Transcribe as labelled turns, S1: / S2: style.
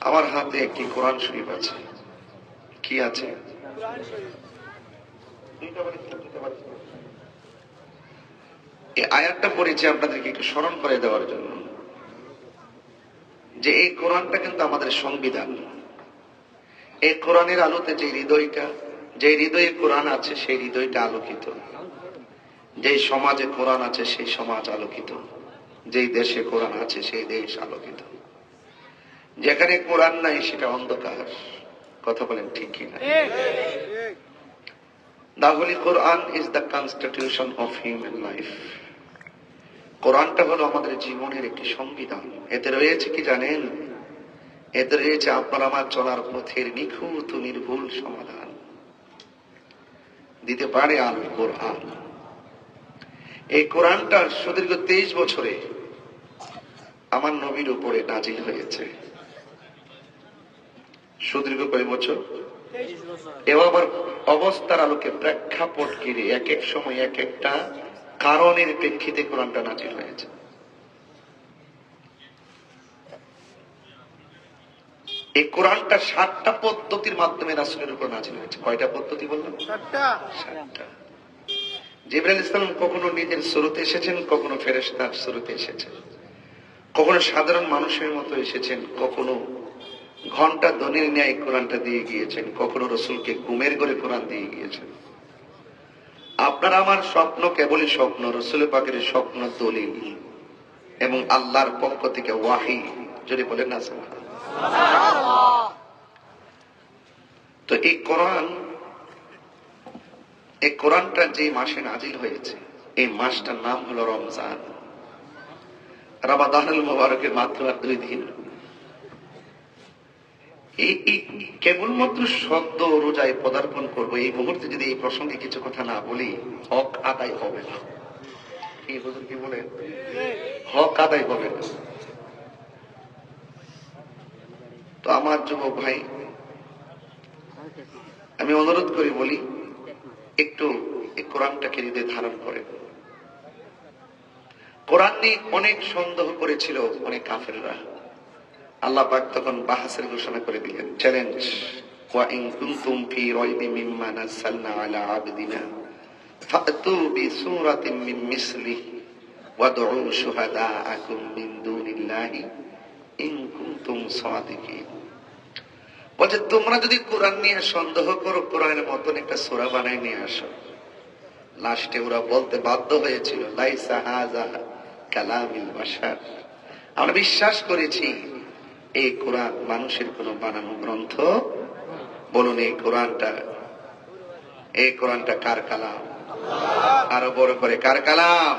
S1: আমার হাতে একটি কোরআন শরীফ আছে। কি আছে? আয়াতটা পড়েছি আপনাদেরকে একটু স্মরণ করে দেওয়ার জন্য। যে এই কোরআনটা কিন্তু আমাদের সংবিধান। এই কোরআনের আলোতে যে হৃদয়টা, যে হৃদয়ে কোরআন আছে, সেই হৃদয়টা আলোকিত। যেই সমাজে কোরআন আছে, সেই সমাজ আলোকিত। যেই দেশে কোরআন আছে, সেই দেশ আলোকিত। যেখানে কোরআন নাই সেটা অন্ধকার। কথা বলেন ঠিক কিনা? Holy Quran is the constitution of human life. কোরআনটা হলো আমাদের জীবনের একটি সংবিধান। এতে রয়েছে কি জানেন? এতে রয়েছে আপনার আমার চলার পথের নিখুঁত নির্ভুল সমাধান। দিতে পারে আল কোরআন। এই কোরআনটা সুদীর্ঘ তেইশ বছরে আমার নবীর উপরে নাজিল হয়েছে। সুদীর্ঘ কয় বছর? এও আবার অবস্থার আলোকে প্রেক্ষাপট ঘিরে এক এক সময় এক একটা কারণের প্রেক্ষিতে কোরআনটা নাজিল হয়েছে। এই কোরআনটা সাতটা পদ্ধতির মাধ্যমে রাসুলের উপর নাজিল হয়েছে। কয়টা পদ্ধতি বললাম? সাতটা। জিবরাইল ইসলাম কখনো নিজের শুরুতে এসেছেন কখনো ফেরেশতার শুরুতে এসেছেন। কখনো সাধারণ মানুষের মতো এসেছেন কখনো ঘণ্টা ধ্বনির ন্যায় কোরআনটা দিয়ে গিয়েছেন, কখনো রসুলকে ঘুমের করে কোরআন দিয়ে গিয়েছেন। আপনার আমার স্বপ্ন কেবলই স্বপ্ন, রসুল পাকের স্বপ্ন দলিল এবং আল্লাহর পক্ষ থেকে ওয়াহি। যদি বলেন না তো এই কোরআন, এই কোরআনটা যে মাসে নাজিল হয়েছে, এই মাসটার নাম হলো রমজান। রামাদানুল মোবারকের মাত্র দুই দিন। এই এই কেবলমাত্র সদ্য রোজায় পদার্পণ করব, এই মুহূর্তে যদি এই প্রসঙ্গে কিছু কথা না বলি, হক আদায় হবে না। কি বলেন হক আদায় হবে না। তো আমার যুবক ভাই, আমি অনুরোধ করি, বলি, একটু এই কোরআনটাকে হৃদয়ে ধারণ করেন। কোরআন নিয়ে অনেক সন্দেহ করেছিল অনেক কাফেররা। আল্লাহ পাক তখন বাহাসের ঘোষণা করে দিলেন চ্যালেঞ্জ কুনতুম ফি রাইবি মিম্মা নাসালনা আলা আবদিনা ফাতু মিন ওয়াদউ শুহাদাআকুম মিন দুনিল্লাহি ইন কুনতুম সাদিকিন। বলছে, তোমরা যদি কোরআন নিয়ে সন্দেহ করো, কোরআনের মতন একটা সোরা বানায় নিয়ে আসো। লাস্টে ওরা বলতে বাধ্য হয়েছিল, লাইসা হাযা কালামিল বাশার। আমরা বিশ্বাস করেছি এই কোরআন মানুষের কোনো বানানো গ্রন্থ? বলুন, এই কোরআনটা এই কোরআনটা কার কালাম? আরও বড় করে, কার কালাম?